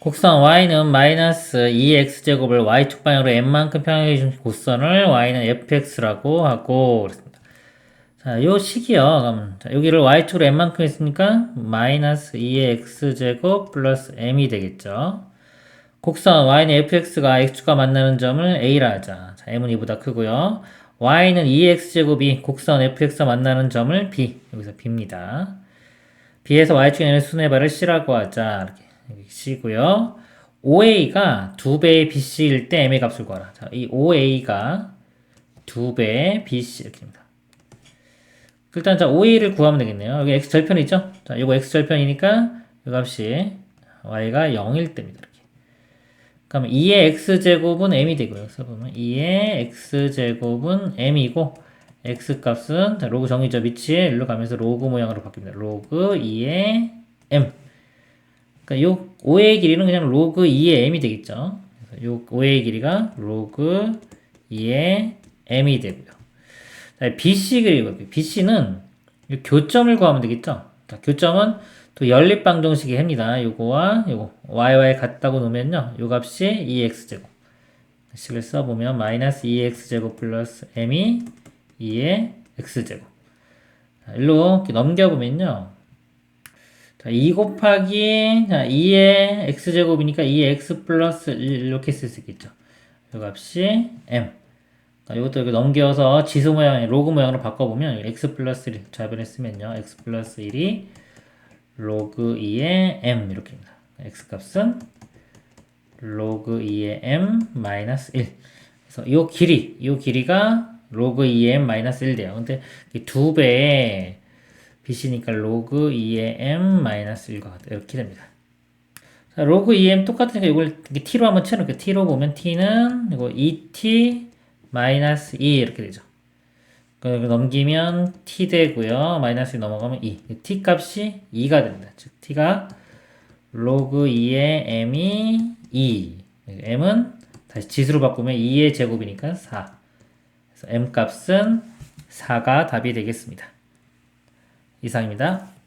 곡선 y는 마이너스 2x제곱을 y축 방향으로 n만큼 평행해 준 곡선을 y는 fx라고 하고 그랬습니다. 자, 요 식이요. 그럼 자, 여기를 y축으로 n만큼 했으니까 마이너스 2의 x제곱 플러스 m이 되겠죠. 곡선 y는 fx가 x축과 만나는 점을 a라 하자. 자, m은 이보다 크고요. y는 2x제곱이 곡선 fx와 만나는 점을 b. 여기서 b입니다. b에서 y축에 있는 순회발을 c라고 하자. 이렇게. C고요. OA가 2배의 BC일 때 M의 값을 구하라. 자, 이 OA가 2배의 BC 이렇게 됩니다. 일단 자, OA를 구하면 되겠네요. 여기 X 절편이죠? 자, 이거 X 절편이니까 이 값이 Y가 0일 때입니다. 이렇게. 그러면 2의 X제곱은 M이 되고요. 그래서 보면 2의 X제곱은 M이고 X 값은 자, 로그 정의죠. 위치에 일로 가면서 로그 모양으로 바뀝니다. 로그 2의 M. 그러니까 요 5의 길이는 그냥 로그 2의 m이 되겠죠. 요 5의 길이가 로그 2의 m이 되고요. 자, BC 그리고 BC는 교점을 구하면 되겠죠. 자, 교점은 또 연립방정식이 합니다. 요거와 요거 yy 같다고 놓으면요. 요 값이 2x제곱. 식을 써보면 마이너스 2x제곱 플러스 m이 2의 x제곱. 자, 일로 넘겨보면요. 자, 2 곱하기 자, 2의 x제곱이니까 2의 x 플러스 1 이렇게 쓸 수 있겠죠. 이 값이 m. 자, 이것도 이렇게 넘겨서 지수 모양, 로그 모양으로 바꿔보면 x 플러스 1 좌변했으면요. x 플러스 1이 로그 2의 m 이렇게입니다. x 값은 로그 2의 m 마이너스 1. 그래서 이 길이, 이 길이가 로그 2의 m 마이너스 1 돼요. 근데 두 배의 BC니까 로그 2의 m 마이너스 1과 같다. 이렇게 됩니다. 자, 로그 2m 똑같으니까 이걸 t로 한번 쳐놓을게요. t로 보면 t는 이거 2t 마이너스 2 이렇게 되죠. 넘기면 t 되고요. 마이너스 2 넘어가면 2. t 값이 2가 됩니다. 즉 t가 로그 2의 m이 2. m은 다시 지수로 바꾸면 2의 제곱이니까 4. 그래서 m 값은 4가 답이 되겠습니다. 이상입니다.